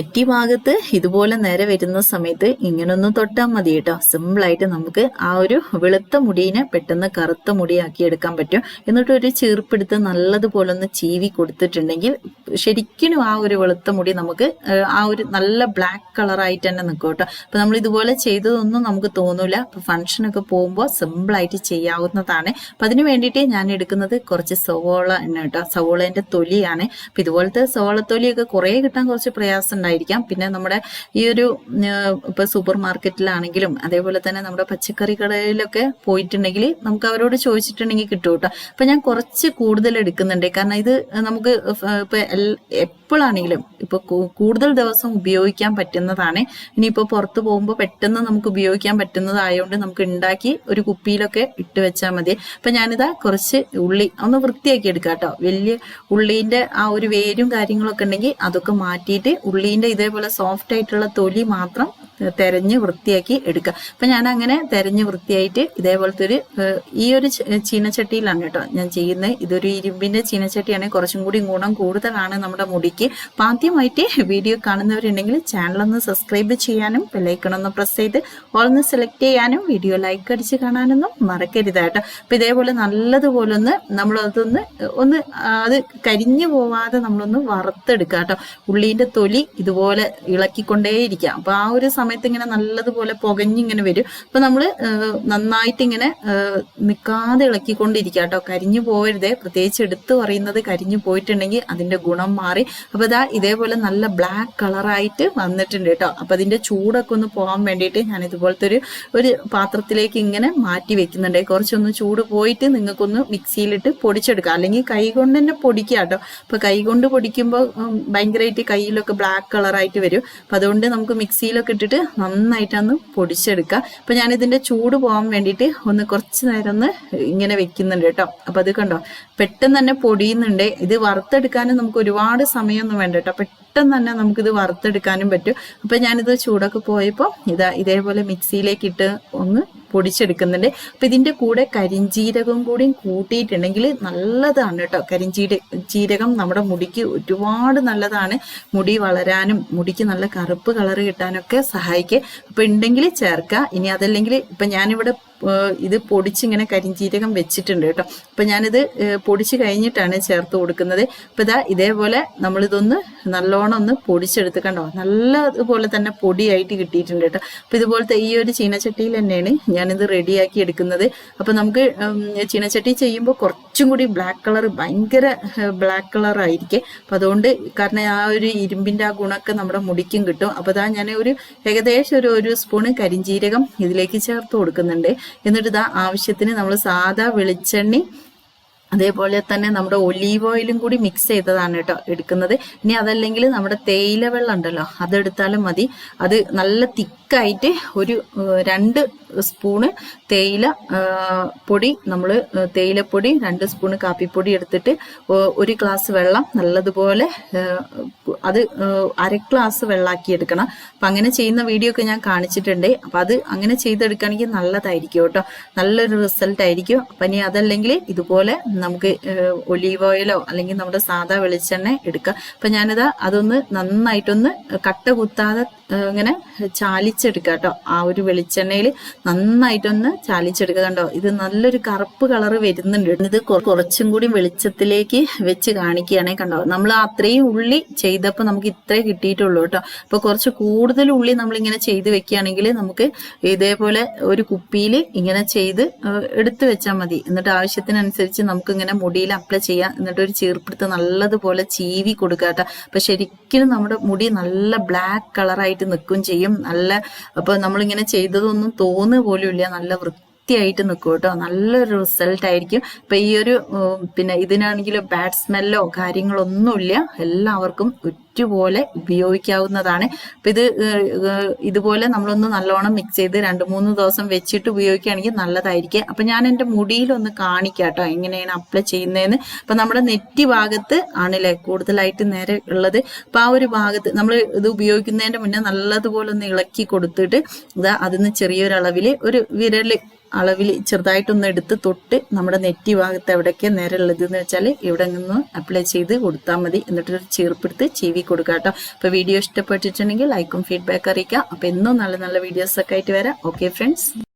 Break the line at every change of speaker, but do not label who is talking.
നെറ്റി ഭാഗത്ത് ഇതുപോലെ നേരെ വരുന്ന സമയത്ത് ഇങ്ങനൊന്ന് തൊട്ടാൽ മതി കേട്ടോ. സിമ്പിളായിട്ട് നമുക്ക് ആ ഒരു വെളുത്ത മുടീനെ പെട്ടെന്ന് കറുത്ത മുടിയാക്കി എടുക്കാൻ പറ്റും. എന്നിട്ട് ഒരു ചീർപ്പെടുത്ത് നല്ലതുപോലെ ഒന്ന് ചീവി കൊടുത്തിട്ടുണ്ടെങ്കിൽ ശരിക്കും ആ ഒരു വെളുത്ത മുടി നമുക്ക് ആ ഒരു നല്ല ബ്ലാക്ക് കളറായിട്ട് തന്നെ നിൽക്കും കേട്ടോ. അപ്പം നമ്മൾ ഇതുപോലെ ചെയ്തതൊന്നും നമുക്ക് തോന്നില്ല അപ്പം ഫംഗ്ഷനൊക്കെ പോകുമ്പോൾ സിമ്പിളായിട്ട് ചെയ്യാവുന്നതാണ്. അപ്പം അതിന് വേണ്ടിയിട്ട് ഞാൻ എടുക്കുന്നത് കുറച്ച് സവോള എണ്ണ കേട്ടോ. സവോളേന്റെ തൊലിയാണ്. അപ്പം ഇതുപോലത്തെ സവോള തൊലിയൊക്കെ കുറേ കിട്ടാൻ കുറച്ച് പ്രയാസം ഉണ്ടായിരിക്കാം. പിന്നെ നമ്മുടെ ഈ ഒരു ഇപ്പൊ സൂപ്പർ മാർക്കറ്റിലാണെങ്കിലും അതേപോലെ തന്നെ നമ്മുടെ പച്ചക്കറി കടയിലൊക്കെ പോയിട്ടുണ്ടെങ്കിൽ നമുക്ക് അവരോട് ചോദിച്ചിട്ടുണ്ടെങ്കിൽ കിട്ടും കേട്ടോ. അപ്പൊ ഞാൻ കുറച്ച് കൂടുതൽ എടുക്കുന്നുണ്ട്. കാരണം ഇത് നമുക്ക് ഇപ്പൊ എപ്പോഴാണെങ്കിലും ഇപ്പൊ കൂടുതൽ ദിവസം ഉപയോഗിക്കാൻ പറ്റുന്നതാണ്. ഇനിയിപ്പോ പുറത്തു പോകുമ്പോൾ പെട്ടെന്ന് നമുക്ക് ഉപയോഗിക്കാൻ പറ്റുന്നതായതുകൊണ്ട് നമുക്ക് ഉണ്ടാക്കി ഒരു കുപ്പിയിലൊക്കെ ഇട്ട് വെച്ചാൽ മതി. അപ്പൊ ഞാനിതാ കുറച്ച് ഉള്ളി ഒന്ന് വൃത്തിയാക്കി എടുക്കാം കേട്ടോ. വലിയ ഉള്ളീന്റെ ആ ഒരു വേരും കാര്യങ്ങളൊക്കെ ഉണ്ടെങ്കിൽ അതൊക്കെ മാറ്റിയിട്ട് ഉള്ളീന്റെ ഇതേപോലെ സോഫ്റ്റ് ആയിട്ടുള്ള തൊലി മാത്രം തെരഞ്ഞ് വൃത്തിയാക്കി എടുക്കുക. അപ്പം ഞാൻ അങ്ങനെ തെരഞ്ഞ് വൃത്തിയായിട്ട് ഇതേപോലത്തെ ഒരു ഈ ഒരു ചീനച്ചട്ടിയിലാണ് കേട്ടോ ഞാൻ ചെയ്യുന്നത്. ഇതൊരു ഇരുമ്പിന്റെ ചീനച്ചട്ടിയാണ്. കുറച്ചും കൂടി ഗുണം കൂടുതലാണ് നമ്മുടെ മുടിക്ക്. അപ്പം ആദ്യമായിട്ട് വീഡിയോ കാണുന്നവരുണ്ടെങ്കിൽ ചാനലൊന്ന് സബ്സ്ക്രൈബ് ചെയ്യാനും ബെല്ലൈക്കൺ ഒന്ന് പ്രസ് ചെയ്ത് ഓൾന്ന് സെലക്ട് ചെയ്യാനും വീഡിയോ ലൈക്ക് അടിച്ച് കാണാനൊന്നും മറക്കരുത് കേട്ടോ. അപ്പൊ ഇതേപോലെ നല്ലതുപോലെ ഒന്ന് നമ്മളതൊന്ന് ഒന്ന് അത് കരിഞ്ഞു പോവാതെ നമ്മളൊന്ന് വറുത്തെടുക്കുക കേട്ടോ. ഉള്ളീന്റെ തൊലി ഇതുപോലെ ഇളക്കിക്കൊണ്ടേയിരിക്കുക. അപ്പോൾ ആ ഒരു സമയത്ത് ഇങ്ങനെ നല്ലതുപോലെ പുകഞ്ഞിങ്ങനെ വരും. അപ്പൊ നമ്മൾ നന്നായിട്ട് ഇങ്ങനെ നിൽക്കാതെ ഇളക്കിക്കൊണ്ടിരിക്കുക കേട്ടോ കരിഞ്ഞു പോവരുതേ. പ്രത്യേകിച്ച് എടുത്തു പറയുന്നത് കരിഞ്ഞു പോയിട്ടുണ്ടെങ്കിൽ അതിന്റെ ഗുണം മാറി. അപ്പൊ ഇതാ ഇതേപോലെ നല്ല ബ്ലാക്ക് കളറായിട്ട് വന്നിട്ടുണ്ട് കേട്ടോ. അപ്പൊ അതിന്റെ ചൂടൊക്കെ ഒന്ന് പോകാൻ വേണ്ടിയിട്ട് ഞാൻ ഇതുപോലത്തെ ഒരു ഒരു പാത്രത്തിലേക്ക് ഇങ്ങനെ മാറ്റി വെക്കുന്നുണ്ട്. കുറച്ചൊന്ന് ചൂട് പോയിട്ട് നിങ്ങൾക്കൊന്ന് മിക്സിയിലിട്ട് പൊടിച്ചെടുക്കാം. അല്ലെങ്കിൽ കൈ കൊണ്ട് തന്നെ പൊടിക്കുക കേട്ടോ. അപ്പൊ കൈ കൊണ്ട് പൊടിക്കുമ്പോൾ ഭയങ്കരമായിട്ട് കയ്യിലൊക്കെ ബ്ലാക്ക് കളറായിട്ട് വരും. അപ്പൊ അതുകൊണ്ട് നമുക്ക് മിക്സിയിലൊക്കെ ഇട്ടിട്ട് നന്നായിട്ടൊന്ന് പൊടിച്ചെടുക്കുക അപ്പൊ ഞാൻ ഇതിന്റെ ചൂട് പോകാൻ വേണ്ടിയിട്ട് ഒന്ന് കുറച്ച് നേരം ഒന്ന് ഇങ്ങനെ വെക്കുന്നുണ്ട് കേട്ടോ. അപ്പൊ അത് കണ്ടോ? പെട്ടെന്ന് തന്നെ പൊടിയുന്നുണ്ട്. ഇത് വറുത്തെടുക്കാനും നമുക്ക് ഒരുപാട് സമയമൊന്നും വേണ്ട കേട്ടോ. പെട്ടെന്ന് തന്നെ നമുക്കിത് വറുത്തെടുക്കാനും പറ്റും. അപ്പൊ ഞാനിത് ചൂടൊക്കെ പോയപ്പോൾ ഇതാ ഇതേപോലെ മിക്സിയിലേക്ക് ഇട്ട് ഒന്ന് പൊടിച്ചെടുക്കുന്നുണ്ട്. അപ്പം ഇതിന്റെ കൂടെ കരിഞ്ജീരകം കൂടിയും കൂട്ടിയിട്ടുണ്ടെങ്കിൽ നല്ലതാണ് കേട്ടോ. കരിഞ്ജീര ജീരകം നമ്മുടെ മുടിക്ക് ഒരുപാട് നല്ലതാണ്. മുടി വളരാനും മുടിക്ക് നല്ല കറുപ്പ് കളർ കിട്ടാനൊക്കെ സഹായിക്കുക അപ്പം ഉണ്ടെങ്കിൽ ചേർക്കുക. ഇനി അതല്ലെങ്കിൽ ഇപ്പം ഞാനിവിടെ ഇത് പൊടിച്ചിങ്ങനെ കരിഞ്ചീരകം വെച്ചിട്ടുണ്ട് കേട്ടോ. അപ്പം ഞാനിത് പൊടിച്ച് കഴിഞ്ഞിട്ടാണ് ചേർത്ത് കൊടുക്കുന്നത്. അപ്പം ഇതാ ഇതേപോലെ നമ്മളിതൊന്ന് നല്ലോണം ഒന്ന് പൊടിച്ചെടുത്ത് കണ്ടോ? നല്ലതുപോലെ തന്നെ പൊടിയായിട്ട് കിട്ടിയിട്ടുണ്ട് കേട്ടോ. അപ്പം ഇതുപോലത്തെ ഈ ഒരു ചീനച്ചട്ടിയിൽ തന്നെയാണ് ഞാനിത് റെഡിയാക്കി എടുക്കുന്നത്. അപ്പം നമുക്ക് ചീനച്ചട്ടി ചെയ്യുമ്പോൾ കുറച്ചും കൂടി ബ്ലാക്ക് കളർ ഭയങ്കര ബ്ലാക്ക് കളർ ആയിരിക്കും. അപ്പം അതുകൊണ്ട് കാരണം ആ ഒരു ഇരുമ്പിന്റെ ആ ഗുണമൊക്കെ നമ്മുടെ മുടിക്കും കിട്ടും. അപ്പോൾ ഇതാ ഞാൻ ഒരു ഏകദേശം ഒരു ഒരു സ്പൂണ് കരിഞ്ജീരകം ഇതിലേക്ക് ചേർത്ത് കൊടുക്കുന്നുണ്ട്. എന്നിട്ട് ഇതാ ആവശ്യത്തിന് നമ്മൾ സാധാ വെളിച്ചെണ്ണി അതേപോലെ തന്നെ നമ്മുടെ ഒലീവ് ഓയിലും കൂടി മിക്സ് ചെയ്തതാണ് കേട്ടോ എടുക്കുന്നത്. ഇനി അതല്ലെങ്കിൽ നമ്മുടെ തേയില വെള്ളം ഉണ്ടല്ലോ അതെടുത്താലും മതി. അത് നല്ല തിക്കായിട്ട് ഒരു രണ്ട് സ്പൂണ് തേയില പൊടി നമ്മൾ തേയിലപ്പൊടി രണ്ട് സ്പൂണ് കാപ്പിപ്പൊടി എടുത്തിട്ട് ഒരു ഗ്ലാസ് വെള്ളം നല്ലതുപോലെ അത് അര ഗ്ലാസ് വെള്ളമാക്കി എടുക്കണം. അപ്പം അങ്ങനെ ചെയ്യുന്ന വീഡിയോ ഒക്കെ ഞാൻ കാണിച്ചിട്ടുണ്ട്. അപ്പം അത് അങ്ങനെ ചെയ്തെടുക്കുകയാണെങ്കിൽ നല്ലതായിരിക്കും കേട്ടോ. നല്ലൊരു റിസൾട്ട് ആയിരിക്കും. അപ്പം ഇനി അതല്ലെങ്കിൽ ഇതുപോലെ നമുക്ക് ഒലീവ് ഓയിലോ അല്ലെങ്കിൽ നമ്മുടെ സാധാ വെളിച്ചെണ്ണ എടുക്കാം. അപ്പൊ ഞാനിത് അതൊന്ന് നന്നായിട്ടൊന്ന് കട്ട കുത്താതെ ഇങ്ങനെ ചാലിച്ചെടുക്കുക കേട്ടോ. ആ ഒരു വെളിച്ചെണ്ണയിൽ നന്നായിട്ടൊന്ന് ചാലിച്ചെടുക്കുക കണ്ടോ? ഇത് നല്ലൊരു കറുപ്പ് കളർ വരുന്നുണ്ട് ഇത് കുറച്ചും കൂടി വെളിച്ചത്തിലേക്ക് വെച്ച് കാണിക്കുകയാണെങ്കിൽ കണ്ടോ? നമ്മൾ അത്രയും ഉള്ളി ചെയ്തപ്പോൾ നമുക്ക് ഇത്രേ കിട്ടിയിട്ടുള്ളൂ കേട്ടോ. അപ്പൊ കുറച്ച് കൂടുതൽ ഉള്ളി നമ്മൾ ഇങ്ങനെ ചെയ്ത് വെക്കുകയാണെങ്കിൽ നമുക്ക് ഇതേപോലെ ഒരു കുപ്പിയിൽ ഇങ്ങനെ ചെയ്ത് എടുത്തു വെച്ചാൽ മതി. എന്നിട്ട് ആവശ്യത്തിനനുസരിച്ച് നമുക്ക് ഇങ്ങനെ മുടിയിൽ അപ്ലൈ ചെയ്യാം. എന്നിട്ട് ഒരു ചീർപ്പെടുത്ത് നല്ലതുപോലെ ചീവി കൊടുക്കുക കേട്ടോ. അപ്പൊ ശരിക്കും നമ്മുടെ മുടി നല്ല ബ്ലാക്ക് കളറായിട്ട് നിൽക്കും ചെയ്യും. നല്ല അപ്പൊ നമ്മളിങ്ങനെ ചെയ്തതൊന്നും തോന്നുക പോലും ഇല്ല. നല്ല വൃത്തിയായിട്ട് നിൽക്കും കേട്ടോ. നല്ലൊരു റിസൾട്ട് ആയിരിക്കും. അപ്പൊ ഈ ഒരു പിന്നെ ഇതിനാണെങ്കിൽ ബാഡ് സ്മെല്ലോ കാര്യങ്ങളൊന്നുമില്ല എല്ലാവർക്കും ഒറ്റുപോലെ ഉപയോഗിക്കാവുന്നതാണ്. അപ്പൊ ഇത് ഇതുപോലെ നമ്മളൊന്ന് നല്ലോണം മിക്സ് ചെയ്ത് രണ്ട് മൂന്ന് ദിവസം വെച്ചിട്ട് ഉപയോഗിക്കുകയാണെങ്കിൽ നല്ലതായിരിക്കും. അപ്പൊ ഞാൻ എന്റെ മുടിയിലൊന്ന് കാണിക്കാം കേട്ടോ എങ്ങനെയാണ് അപ്ലൈ ചെയ്യുന്നതെന്ന്. അപ്പൊ നമ്മുടെ നെറ്റി ഭാഗത്ത് ആണല്ലേ കൂടുതലായിട്ട് നേരെ ഉള്ളത്. അപ്പൊ ആ ഒരു ഭാഗത്ത് നമ്മൾ ഇത് ഉപയോഗിക്കുന്നതിന്റെ മുന്നേ നല്ലതുപോലെ ഒന്ന് ഇളക്കി കൊടുത്തിട്ട് ഇതാ അതിന്ന് ചെറിയൊരളവിൽ ഒരു വിരൽ അളവിൽ ചെറുതായിട്ടൊന്ന് എടുത്ത് തൊട്ട് നമ്മുടെ നെറ്റി ഭാഗത്ത് എവിടേക്ക് നേരെയുള്ളത് എന്ന് വെച്ചാൽ ഇവിടെ നിന്ന് അപ്ലൈ ചെയ്ത് കൊടുത്താൽ മതി. എന്നിട്ടൊരു ചീർപ്പെടുത്ത് ചീവി കൊടുക്കുക കേട്ടോ. അപ്പോൾ വീഡിയോ ഇഷ്ടപ്പെട്ടിട്ടുണ്ടെങ്കിൽ ലൈക്കും ഫീഡ്ബാക്ക് അറിയിക്കുക. അപ്പോൾ എന്നും നല്ല നല്ല വീഡിയോസൊക്കെ ആയിട്ട് വരാം. Okay friends